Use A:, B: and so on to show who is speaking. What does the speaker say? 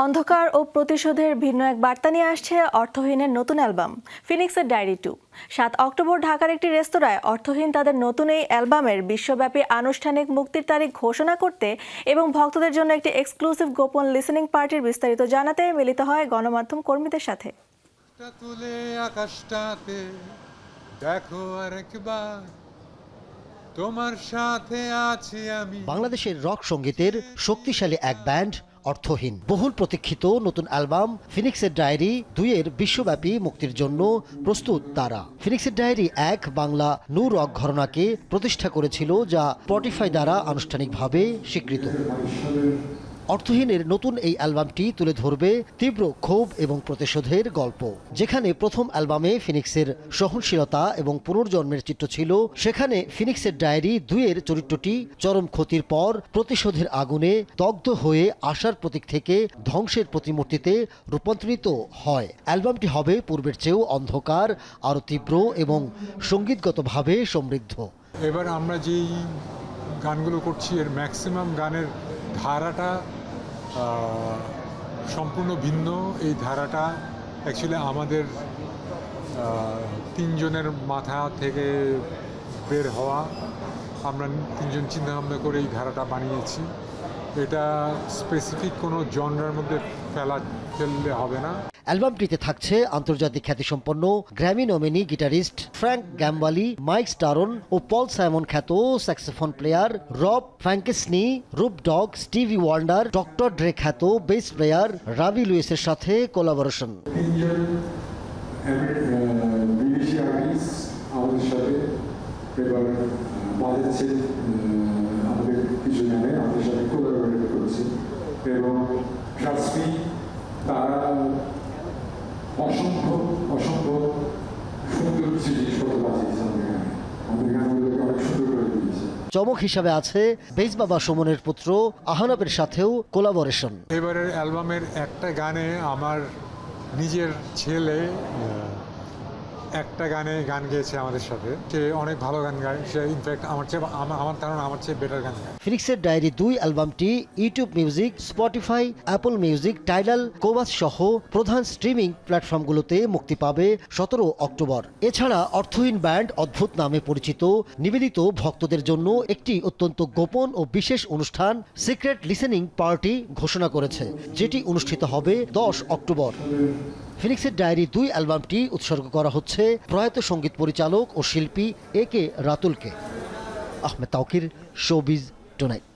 A: অন্ধকার ও প্রতিশোধের ভিন্ন এক বার্তা নিয়ে আসছে অর্থহীনের নতুন অ্যালবাম ফিনিক্সের ডায়েরি টু। সাত অক্টোবর ঢাকার একটি রেস্তোরাঁয় অর্থহীন তাদের নতুন এই অ্যালবামের বিশ্বব্যাপী আনুষ্ঠানিক মুক্তির তারিখ ঘোষণা করতে এবং ভক্তদের জন্য একটি এক্সক্লুসিভ গোপন লিসেনিং পার্টির বিস্তারিত জানাতে মিলিত হয় গণমাধ্যম কর্মীদের সাথে।
B: তুলে আকাশটাতে দেখো আরেকবার। তোমার সাথে আছি আমি।
C: বাংলাদেশের রক সঙ্গীতের শক্তিশালী এক ব্যান্ড অর্থহীন। বহুল প্রতীক্ষিত নতুন অ্যালবাম ফিনিক্সের ডায়েরি দুইয়ের বিশ্বব্যাপী মুক্তির জন্য প্রস্তুত তারা। ফিনিক্সের ডায়েরি এক বাংলা নূর রক ঘরনাকে প্রতিষ্ঠা করেছিল, যা স্পটিফাই দ্বারা আনুষ্ঠানিকভাবে স্বীকৃত। অর্থহীনের নতুন এই অ্যালবামটি তুলে ধরবে তীব্র ক্ষোভ এবং প্রতিশোধের গল্প। যেখানে প্রথম অ্যালবামে ফিনিক্সের সহনশীলতা এবং পুনর্জন্মের চিত্র ছিল, সেখানে ফিনিক্সের ডায়েরি দুইয়ের চরিত্রটি চরম ক্ষতির পর প্রতিশোধের আগুনে দগ্ধ হয়ে আশার প্রতীক থেকে ধ্বংসের প্রতিমূর্তিতে রূপান্তরিত হয়। অ্যালবামটি হবে পূর্বের চেয়েও অন্ধকার, আরও তীব্র এবং সঙ্গীতগতভাবে সমৃদ্ধ।
B: এবার আমরা যেই গানগুলো করছি, এর ম্যাক্সিমাম গানের ধারাটা সম্পূর্ণ ভিন্ন এই ধারাটা। অ্যাকচুয়ালি আমাদের তিনজনের মাথা থেকে বের হওয়া, আমরা তিনজন চিন্তাভাবনা করে এই ধারাটা বানিয়েছি। এটা স্পেসিফিক কোনো জনরার মধ্যে ফেলা ফেললে হবে না।
C: অ্যালবামটিতে থাকছে আন্তর্জাতিক খ্যাতিসম্পন্ন Grammy nominee guitarist Frank Gambale Mike Stern ও পল সাইমন খ্যাত স্যাক্সোফোন প্লেয়ার রব ফ্র্যাঙ্কেসনি রুপ ডগ স্টিভি ওয়ান্ডার ডক্টর ড্রে খ্যাত বেস প্লেয়ার রাবি লুইসের সাথে কোলাবোরেশন
D: আর্টিস্ট আমাদের সাথে এবার আহ, বাজাচ্ছে আহ, আমাদের কিছু গানে আমাদের সাথে কোলাবোরেট করছে এবং তারা অসংখ্য অসংখ্য সুন্দর জিনিসপত্র বাজিয়েছে আমাদের গানে আমাদের অনেক সুন্দর করে দিয়েছে
C: চমক হিসাবে আছে বেস বাবা সুমনের পুত্র আহনাবের সাথেও কোলাবোরেশন।
B: এবারের অ্যালবামের একটা গানে আমার নিজের ছেলে একটা গানে গান গেয়েছে আমাদের সাথে। সে অনেক ভালো গান গায়। সে ইনফ্যাক্ট আমার চেয়ে আমার ধারণা আমার চেয়ে বেটার গান গায়।
C: ফিনিক্সের ডায়েরি দুই অ্যালবামটি YouTube music Spotify Apple music Tidal Qobuz সহ প্রধান স্ট্রিমিং প্ল্যাটফর্মগুলোতে মুক্তি পাবে সতেরো অক্টোবর। এছাড়া অর্থহীন ব্যান্ড অদ্ভুত নামে পরিচিত, নিবেদিত ভক্তদের জন্য একটি অত্যন্ত গোপন ও বিশেষ অনুষ্ঠান সিক্রেট লিসেনিং পার্টি ঘোষণা করেছে, যেটি অনুষ্ঠিত হবে দশ অক্টোবর। ফিনিক্সের ডায়েরি দুই অ্যালবামটি উৎসর্গ করা হচ্ছে প্রয়াত সংগীত পরিচালক ও শিল্পী A K রাতুলকে। Ahmed Taukir, showbiz tonight.